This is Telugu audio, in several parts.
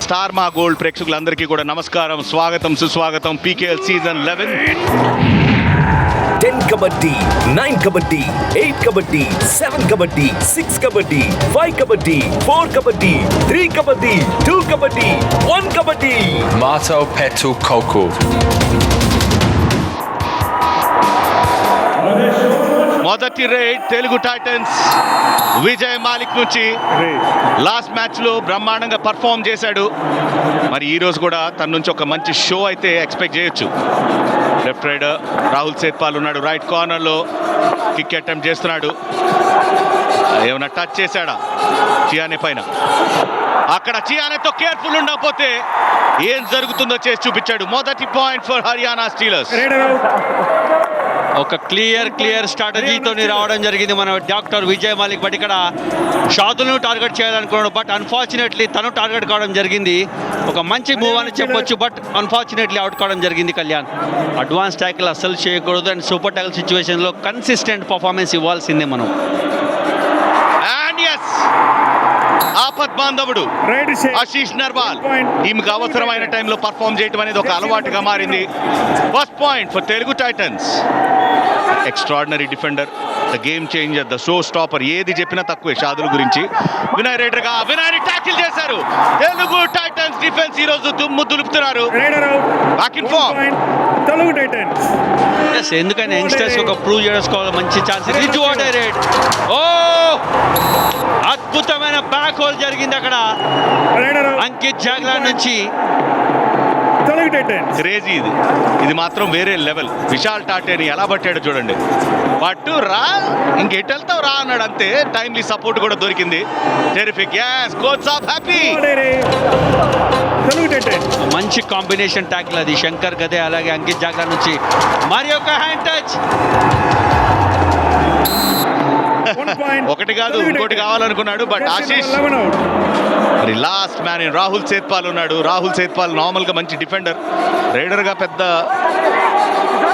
స్టార్ మా గోల్డ్ ప్రేక్షకులందరికీ కూడా నమస్కారం స్వాగతం సుస్వాగతం PKL season eleven Kabaddi nine kabaddi eight kabaddi seven kabaddi six kabaddi five kabaddi four kabaddi three kabaddi two kabaddi one kabaddi Marto Petu Koku. మొదటి రేడ్ తెలుగు టైటన్స్ విజయ్ మాలిక్ నుంచి లాస్ట్ మ్యాచ్లో బ్రహ్మాండంగా పర్ఫామ్ చేశాడు. మరి ఈ రోజు కూడా తన నుంచి ఒక మంచి షో అయితే ఎక్స్పెక్ట్ చేయొచ్చు. లెఫ్ట్ రైడర్ రాహుల్ సేత్పాల్ ఉన్నాడు. రైట్ కార్నర్లో కిక్ అటెంప్ట్ చేస్తున్నాడు. ఏమైనా టచ్ చేశాడా? చియానే పైన. అక్కడ చియానేతో కేర్ఫుల్ ఉండకపోతే ఏం జరుగుతుందో చేసి చూపించాడు. మొదటి పాయింట్ ఫర్ హర్యానా స్టీలర్స్. ఒక క్లియర్ క్లియర్ స్ట్రాటజీతో రావడం జరిగింది. మన డాక్టర్ విజయ్ మాలిక్ బట్ ఇక్కడ షాదులను టార్గెట్ చేయాలనుకున్నాడు బట్ అన్ఫార్చునేట్లీ తను టార్గెట్ కావడం జరిగింది. ఒక మంచి మూవ్ అని చెప్పొచ్చు బట్ అన్ఫార్చునేట్లీ అవుట్ కావడం జరిగింది కళ్యాణ్. అడ్వాన్స్ ట్యాకిల్ అస్సలు చేయకూడదు అండ్ సూపర్ ట్యాకిల్ సిచ్యువేషన్లో కన్సిస్టెంట్ పర్ఫార్మెన్స్ ఇవ్వాల్సిందే మనం. అండ్ ఎస్ ఆపత్ బాంధవుడు ఆశీష్ నర్వాల్. టీంకి అవసరమైన టైంలో పర్ఫామ్ చేయడం అనేది ఒక అలవాటుగా మారింది. First point for Telugu Titans extraordinary defender the game changer the show stopper. ఏది చెప్పినా తక్కువే షాదుల గురించి. వినయ్ రైడర్గా వినయ్ ట్యాకిల్ చేశారు. తెలుగు టైటన్స్ డిఫెన్స్ ఈ రోజు దుమ్ము దులుపుతున్నారు. Back in Telugu Titans. Yes ఎందుకని యంగ్స్టర్స్ ఒక ప్రూవ్ చేసుకోవాలి మంచి ఛాన్స్ వాటర్ రేట్ ఓ! అద్భుతమైన బ్యాక్ హోల్ జరిగింది అక్కడ. రైడర్ అంకిత్ జాగ్లా నుంచి క్రేజీ ఇది. ఇది మాత్రం వేరే లెవెల్ విశాల్ టాటేని ఎలా పట్టాడో చూడండి. పట్టు రా ఇంకెటు వెళ్తావు రా అన్నాడు. అంతే టైమ్లీ సపోర్ట్ కూడా దొరికింది. Terrific as coach of happy మంచి కాంబినేషన్ ట్యాక్ల్ అది. శంకర్ గదే అలాగే అంకిత్ జాగ్లా నుంచి. మరి ఒక హ్యాండ్ టచ్ ఒకటి కాదు ఇంకోటి కావాలనుకున్నాడు బట్ ఆశీష్ మరి లాస్ట్ మ్యాన్ రాహుల్ సేత్పాల్ ఉన్నాడు. రాహుల్ సేత్పాల్ నార్మల్గా మంచి డిఫెండర్ రైడర్గా పెద్ద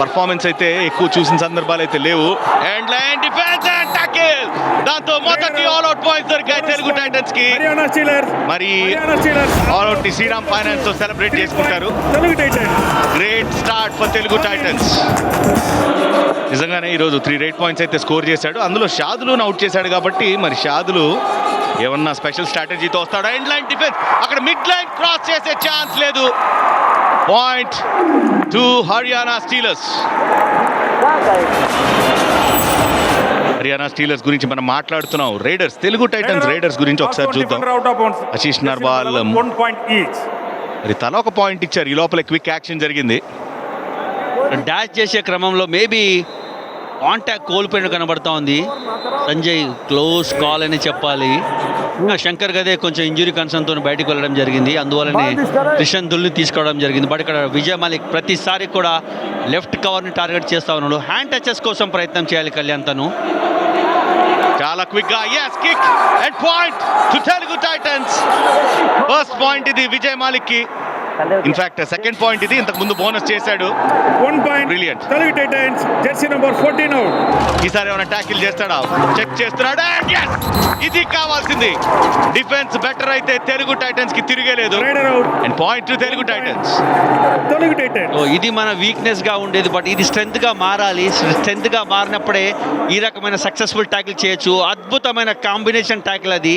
పర్ఫార్మెన్స్ అయితే ఎక్కువ చూసిన సందర్భాలు అయితే లేవు. And line defence and tackle దాంతో మొదటి ఆల్ అవుట్ పాయింట్స్ దొరికాయి తెలుగు టైటన్స్కి. మరి ఆల్ అవుట్ని శ్రీరామ్ ఫైనాన్స్తో సెలబ్రేట్ చేసుకుంటారు. Telugu Titans great start for Telugu Titans నిజంగానే ఈరోజు త్రీ రేట్ పాయింట్స్ అయితే స్కోర్ చేశాడు. అందులో షాదులు అవుట్ చేశాడు కాబట్టి మరి షాదులు ఏమన్నా స్పెషల్ స్ట్రాటజీతో వస్తాడు? ఎండ్ లైన్ డిఫెన్స్ అక్కడ మిడ్ లైన్ క్రాస్ చేసే ఛాన్స్ లేదు. Point to Haryana Steelers. Haryana Steelers గురించి మనం మాట్లాడుతున్నాం. రైడర్స్ తెలుగు టైటన్స్ రైడర్స్ గురించి ఒకసారి చూద్దాం. ఆశీష్ నర్వాల్ ఈచ్ మరి తల ఒక పాయింట్ ఇచ్చారు. ఈ లోపల క్విక్ యాక్షన్ జరిగింది. డాష్ చేసే క్రమంలో మేబీ కాంటాక్ట్ కోల్పోయిన కనబడతా ఉంది. సంజయ్ క్లోజ్ కాల్ అని చెప్పాలి. శంకర్ గదే కొంచెం ఇంజురీ కన్సర్న్తో బయటకు వెళ్ళడం జరిగింది. అందువల్లనే కిషన్ దుల్ని తీసుకోవడం జరిగింది. బట్ ఇక్కడ విజయ్ మాలిక్ ప్రతిసారి కూడా లెఫ్ట్ కవర్ని టార్గెట్ చేస్తా ఉన్నాడు. హ్యాండ్ టచెస్ కోసం ప్రయత్నం చేయాలి కళ్యాణ్ తను. చాలా క్విక్గా yes kick and point to Telugu Titans first point ఇది విజయ్ మాలిక్కి ఇన్ఫాక్ట్ సెకండ్ పాయింట్ ఇది. ఇంతకు ముందు బోనస్ చేశాడు. One point Brilliant. Telugu Titans jersey number fourteen out ఈసారి ఏమైనా ట్యాకిల్ చేస్తాడా? చెక్ చేస్తున్నాడు! ఇది కావాల్సింది. డిఫెన్స్ బెటర్ అయితే తెలుగు టైటన్స్కి తిరిగేలేదు. Raider out and point to Telugu Titans Telugu Titans ఇది మన వీక్నెస్గా ఉండేది బట్ ఇది స్ట్రెంత్గా మారాలి. స్ట్రెంత్గా మారినప్పుడే ఈ రకమైన సక్సెస్ఫుల్ ట్యాకిల్ చేయొచ్చు. అద్భుతమైన కాంబినేషన్ ట్యాకిల్ అది.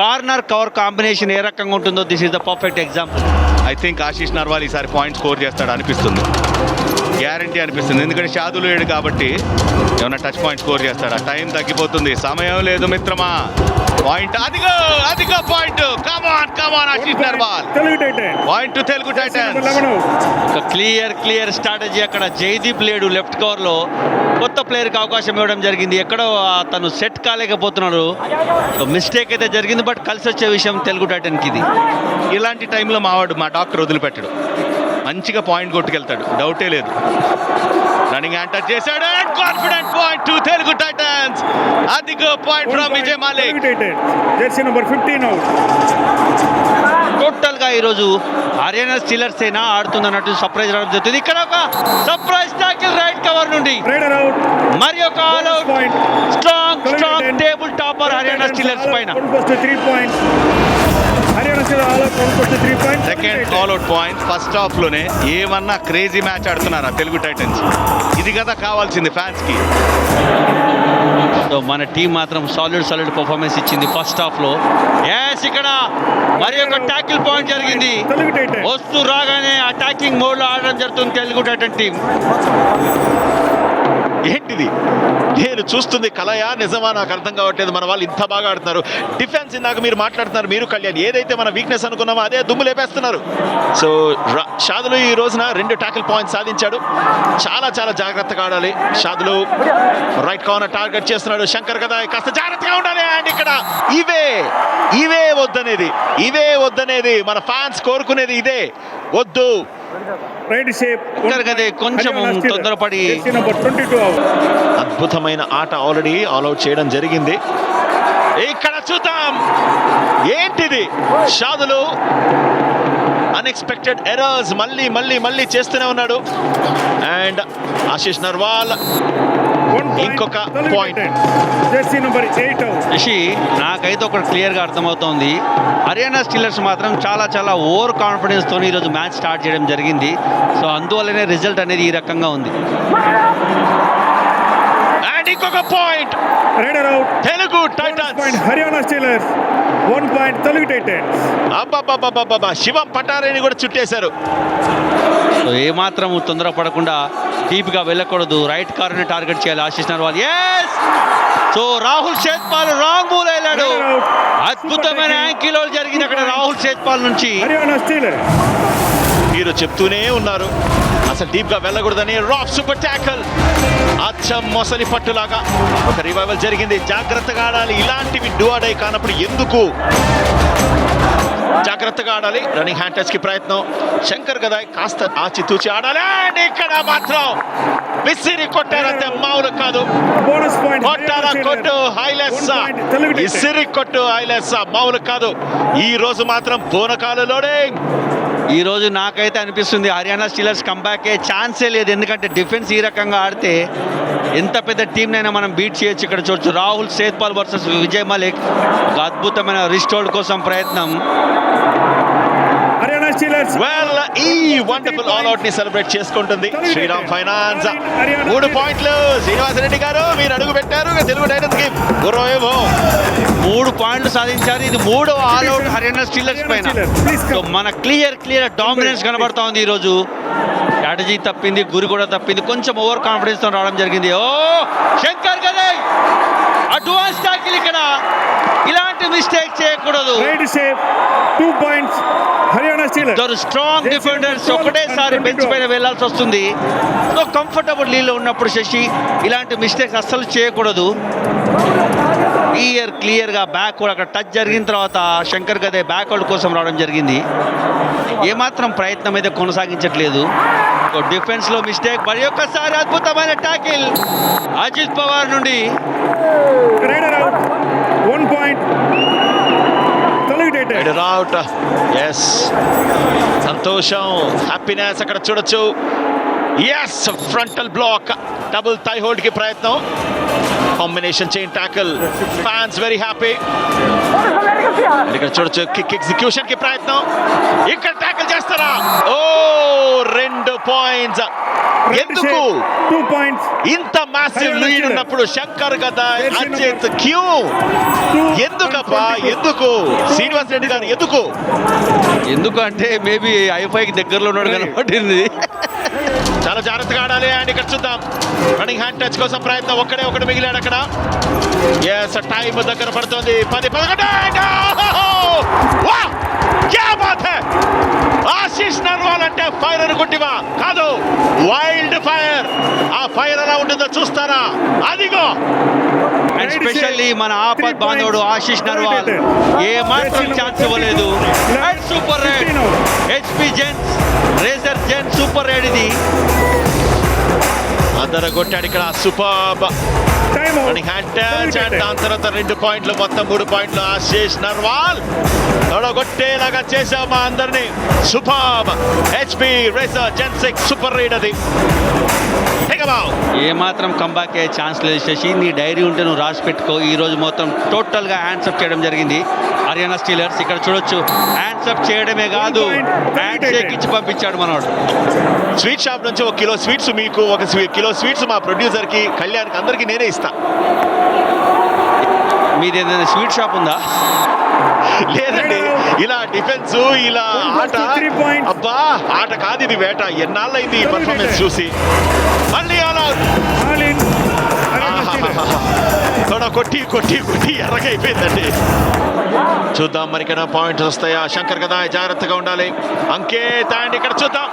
కార్నర్ కవర్ కాంబినేషన్ ఏ రకంగా ఉంటుందో this is the perfect example I think Ashish Narwal ఈసారి పాయింట్ స్కోర్ చేస్తాడు అనిపిస్తుంది గ్యారంటీ అనిపిస్తుంది. ఎందుకంటే షాదులు లేడు కాబట్టి ఏమైనా టచ్ పాయింట్ స్కోర్ చేస్తాడా టైం తగ్గిపోతుంది. సమయం లేదు మిత్రమా. పాయింట్. అదిగో అదిగో point. Come on come on Ashish Narwal point to Telugu ఒక క్లియర్ క్లియర్ స్ట్రాటజీ అక్కడ జైదీప్ లేడు లెఫ్ట్ కవర్లో. కొత్త ప్లేయర్కి అవకాశం ఇవ్వడం జరిగింది. ఎక్కడో తను సెట్ కాలేకపోతున్నాడు. సో మిస్టేక్ అయితే జరిగింది బట్ కలిసి వచ్చే విషయం తెలుగు టైటన్కి ఇది ఇలాంటి టైంలో మావాడు మా డాక్టర్ వదిలిపెట్టడు. మంచిగా పాయింట్ కొట్టుకెళ్తాడు. డౌటే లేదు. రన్నింగ్ యాంటర్ చేశాడు. Confident point to Telugu Titans అదిగో point from Vijay Malik jersey number fifteen out టోటల్గా ఈరోజు హర్యానా స్టీలర్స్ అయినా ఆడుతుంది అన్నట్టు సర్ప్రైజ్ రావడం జరుగుతుంది. ఇక్కడ ఒక సర్ప్రైజ్ టాకిల్ రైట్ కవర్ నుండి. మరి ఒక all out strong three points. Second all out point first హాఫ్లోనే ఏమన్నా క్రేజీ మ్యాచ్ ఆడుతున్నారా తెలుగు టైటన్స్ ఇది కదా కావాల్సింది ఫ్యాన్స్కి సో మన టీం మాత్రం సాలిడ్ సాలిడ్ పర్ఫార్మెన్స్ ఇచ్చింది ఫస్ట్ హాఫ్లో ఎస్ ఇక్కడ మరి ఒక ట్యాకిల్ పాయింట్ జరిగింది. Telugu Titans. వస్తూ రాగానే అటాకింగ్ మోడ్లో ఆడడం జరుగుతుంది తెలుగు టైటన్ టీం ఏంటిది? నేను చూస్తుంది కలయా? నిజమా? నాకు అర్థం కావట్లేదు. మన వాళ్ళు ఇంత బాగా ఆడుతున్నారు. డిఫెన్స్ ఇందాక మీరు మాట్లాడుతున్నారు. మీరు కళ్యాణ్ ఏదైతే మన వీక్నెస్ అనుకున్నామో అదే దుమ్ము లేపేస్తున్నారు. సో షాదులు ఈ రోజున రెండు ట్యాకిల్ పాయింట్స్ సాధించాడు. చాలా చాలా జాగ్రత్తగా ఆడాలి. షాదులు రైట్ కార్నర్ టార్గెట్ చేస్తున్నాడు. శంకర్ కదా కాస్త జాగ్రత్తగా ఉండాలి. అండ్ ఇక్కడ ఇవే ఇవే వద్దనేది. ఇవే వద్దనేది. మన ఫ్యాన్స్ కోరుకునేది ఇదే. వద్దు. కదే కొంచెం Haryana Steelers. తొందరపడి Jersey number 22 out. అద్భుతమైన ఆట ఆల్రెడీ ఆల్అౌట్ చేయడం జరిగింది ఇక్కడ చూద్దాం ఏంటిది షాదులు అన్ఎక్స్పెక్టెడ్ ఎరర్స్ మళ్ళీ మళ్ళీ మళ్ళీ చేస్తూనే ఉన్నాడు అండ్ ఆశీష్ నర్వాల్. ఇంకొక number eight out. రిషి నాకైతే ఒకటి క్లియర్గా అర్థమవుతోంది. హర్యానా స్టీలర్స్ మాత్రం చాలా చాలా ఓవర్ కాన్ఫిడెన్స్ తోని ఈరోజు మ్యాచ్ స్టార్ట్ చేయడం జరిగింది. సో అందువల్లనే రిజల్ట్ అనేది ఈ రకంగా ఉంది. అండ్ ఇంకొక point Raider out. Telugu Titans Haryana Steelers. One point Telugu Titans. అబ్బాబ్బాబ్బాబ్బా శివం పటారేని కూడా చుట్టేశారు. ఏమాత్రం తొందరపడకుండా డీప్గా వెళ్ళకూడదు. రైట్ కార్ని టార్గెట్ చేయాలి Ashish Narwal. Yes so Rahul Sethpal wrong move వెళ్ళాడు అద్భుతమైన యాంకిల్ జరిగింది అక్కడ రాహుల్ షేత్పాల్ నుంచి. మీరు చెప్తూనే ఉన్నారు. అసలు డీప్గా వెళ్ళకూడదని రాక్ సూపర్ ట్యాకల్. అచ్చం మొసలి పట్టులాగా. ఒక రివైవల్ జరిగింది. జాగ్రత్తగా ఆడాలి. ఇలాంటివి డూఅడై కానప్పుడు ఎందుకు? జాగ్రత్తగా ఆడాలి. రన్నింగ్ హ్యాండ్ టచ్కి ప్రయత్నం. శంకర్ గదాయ్ కాస్త ఆచితూచి ఆడాలి. And ఇక్కడ మాత్రం విసిరి కొట్టారంతే మామూలు కాదు. Bonus point. కొట్టారా? కొట్టు Steelers. హైలెస్ One point. Telugu Titans. ఇసిరి కొట్టు హైలెస్ మామూలు కాదు. ఈ రోజు మాత్రం బోనకాలు లోడింగ్ ఈ రోజు నాకైతే అనిపిస్తుంది హర్యానా స్టీలర్స్ కంబ్యాకే ఛాన్సే లేదు. ఎందుకంటే డిఫెన్స్ ఈ రకంగా ఆడితే ఎంత పెద్ద టీంనైనా మనం బీట్ చేయొచ్చు ఇక్కడ చూడొచ్చు. రాహుల్ సేత్పాల్ వర్సెస్ విజయ్ మలిక్. ఒక అద్భుతమైన రిస్టోర్డ్ కోసం ప్రయత్నం. వెల్ ఈ వండర్ఫుల్ ఆల్ అవుట్ని సెలబ్రేట్ చేసుకుంటుంది. శ్రీరామ్ ఫైనాన్స్ మూడు పాయింట్లు. శ్రీనివాసరెడ్డి గారు మీరు అడుగు పెట్టారు. తెలుగు టైటన్స్కి గుర్రవేమో మూడు పాయింట్లు సాధించారు. ఇది మూడో ఆల్ అవుట్ హర్యానా స్టీలర్స్ పైన. మన క్లియర్ క్లియర్ డామినెన్స్ కనబడతా ఉంది ఈ రోజు స్ట్రాటజీ తప్పింది గురి కూడా తప్పింది. కొంచెం ఓవర్ కాన్ఫిడెన్స్తో రావడం జరిగింది. ఓ శంకర్ గదయ్ అడ్వాన్స్ టాకిల్ ఇక్కడ. ఇలాంటి మిస్టేక్ చేయకూడదు. Points. Haryana Steelers. ఇద్దరు స్ట్రాంగ్ డిఫెండర్స్ ఒకటేసారి బెంచ్ పైన వెళ్ళాల్సి వస్తుంది. సో కంఫర్టబుల్ లీలో ఉన్నప్పుడు శశి ఇలాంటి మిస్టేక్స్ అస్సలు చేయకూడదు. క్లియర్ క్లియర్గా బ్యాక్ కూడా అక్కడ టచ్ జరిగిన తర్వాత శంకర్ గదే బ్యాక్వర్డ్ కోసం రావడం జరిగింది. ఏమాత్రం ప్రయత్నం అయితే కొనసాగించట్లేదు. డిఫెన్స్లో మిస్టేక్ మరి ఒక్కసారి అద్భుతమైన టాకిల్ అజిత్ పవార్ నుండి. Titans. అవుట్ ఎస్ సంతోషం హ్యాపీనెస్ అక్కడ చూడొచ్చు. Yes frontal block double thigh హోల్డ్కి ప్రయత్నం. Combination chain tackle fans very happy ఇక్కడ చూడొచ్చు కిక్ ఎగ్జిక్యూషన్కి ప్రయత్నం ఇక్కడ ట్యాకిల్ చేస్తారా ఓ రెండు పాయింట్స్ ఎందుకు shape. Two points. ఇంత మాసివ్ లీడ్. ఉన్నప్పుడు శంకర్ కదా అజిత్ క్యూ ఎందుకబ్బా and 22. ఎందుకు శ్రీనివాస్ రెడ్డి గారు ఎందుకు ఎందుకంటే మేబీ ఐఫైకి దగ్గరలో ఉన్నాడు కనబడింది చాలా జాగ్రత్తగా ఆడాలి. అండ్ ఇక్కడ చూద్దాం. రన్నింగ్ హ్యాండ్ టచ్ కోసం ప్రయత్నం. ఒక్కడే ఒకటి మిగిలాడు అక్కడ. ఎస్ టైం దగ్గర పడుతుంది. పది పదకొండు ఆశీష్ నర్వాల్ అంటే ఫైర్ అనుకుంటివా కాదు వైల్డ్ ఫైర్ ఆ ఫైర్ ఎలా ఉంటుందో చూస్తారా? అదిగో. అండ్ స్పెషల్లీ మన ఆపద్ బాంధవుడు ఆశీష్ నర్వాల్ ఏ మాత్రం ఛాన్స్ ఇవ్వలేదు. అండ్ సూపర్ రేడ్ హెచ్పి జెన్స్ రేజర్ జెన్ సూపర్ రేడ్ ఇది. అందరూ కొట్టాడు ఇక్కడ super running hand touch and దాని తర్వాత రెండు పాయింట్లు మొత్తం మూడు పాయింట్లు ఆశీష్ నర్వాల్. తొడగొట్టేలాగా చేశాం మా అందరినీ. సూపర్ హెచ్పి రేసర్ జెన్ సిక్స్ సూపర్ రైడ్ అది. ఏ మాత్రం కంబ్యాక్ అయ్యే ఛాన్స్ లేదు శశి. నీ డైరీ ఉంటే నువ్వు రాసి పెట్టుకో. ఈ రోజు మొత్తం టోటల్గా హ్యాండ్స్ అప్ చేయడం జరిగింది. హర్యానా స్టీలర్స్ ఇక్కడ చూడొచ్చు. హ్యాండ్స్ అప్ చేయడమే కాదు. హ్యాండ్ షేక్ ఇచ్చి పంపించాడు మనోడు. స్వీట్ షాప్ నుంచి ఒక కిలో స్వీట్స్ మీకు ఒక కిలో స్వీట్స్ మా ప్రొడ్యూసర్కి కళ్యాణ్కి అందరికి నేనే ఇస్తా మీది ఏదైనా స్వీట్ షాప్ ఉందా? లేదండి. ఇలా డిఫెన్స్ ఇలా ఆట. అబ్బా ఆట కాదు ఇది వేట. ఎన్నాళ్ళైంది ఈ పర్ఫార్మెన్స్ చూసి? మళ్ళీ అలా. తొడ కొట్టి కొట్టి కొట్టి ఎర్రగైపోయిందండి చూద్దాం మరికైనా పాయింట్స్ వస్తాయా? శంకర్ కదా జాగ్రత్తగా ఉండాలి. అంకేత్ అండ్ ఇక్కడ చూద్దాం.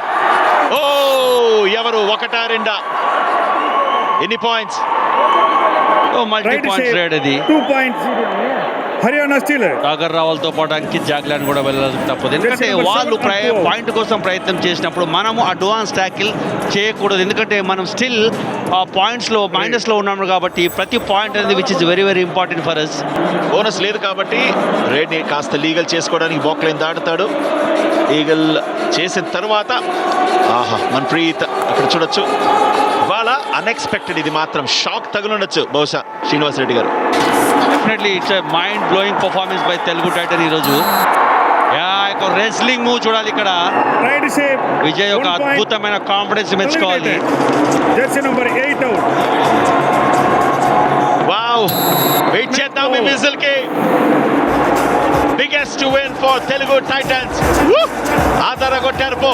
ఓ ఎవరు? ఒకటా రెండా? ఎన్ని పాయింట్స్ మల్టీ రైట్ పాయింట్స్ రైడ్ అది two points Haryana Steeler Sagar రావులతో పాటు అంకిత్ జాగ్లాన్ కూడా వెళ్ళాలి తప్పదు. ఎందుకంటే వాళ్ళు. పాయింట్ కోసం ప్రయత్నం చేసినప్పుడు మనము అడ్వాన్స్ ట్యాకిల్ చేయకూడదు. ఎందుకంటే మనం స్టిల్ ఆ పాయింట్స్లో మైనస్లో ఉన్నాము కాబట్టి ప్రతి పాయింట్ అనేది which is very very important for us bonus లేదు కాబట్టి రేడ్ని కాస్త లీగల్ చేసుకోవడానికి బాక్లైన్ దాటుతాడు. ఈగల్ చేసిన తర్వాత ఆహా మన్ప్రీత్ ఇక్కడ చూడొచ్చు. ఇవాళ అన్ఎక్స్పెక్టెడ్ ఇది మాత్రం. షాక్ తగులుండొచ్చు బహుశా Srinivas Reddy garu. Definitely it's mind blowing performance by Telugu Titan ఈరోజు. రెస్లింగ్ మూవ్ చూడాలి ఇక్కడ. విజయ్ ఒక అద్భుతమైన కాన్ఫిడెన్స్ మెచ్చుకోవాలి. Jersey number eight out wow wait చేద్దాం ఈ విజిల్కి biggest win for Telugu Titans ఆధార కొట్టారు పో.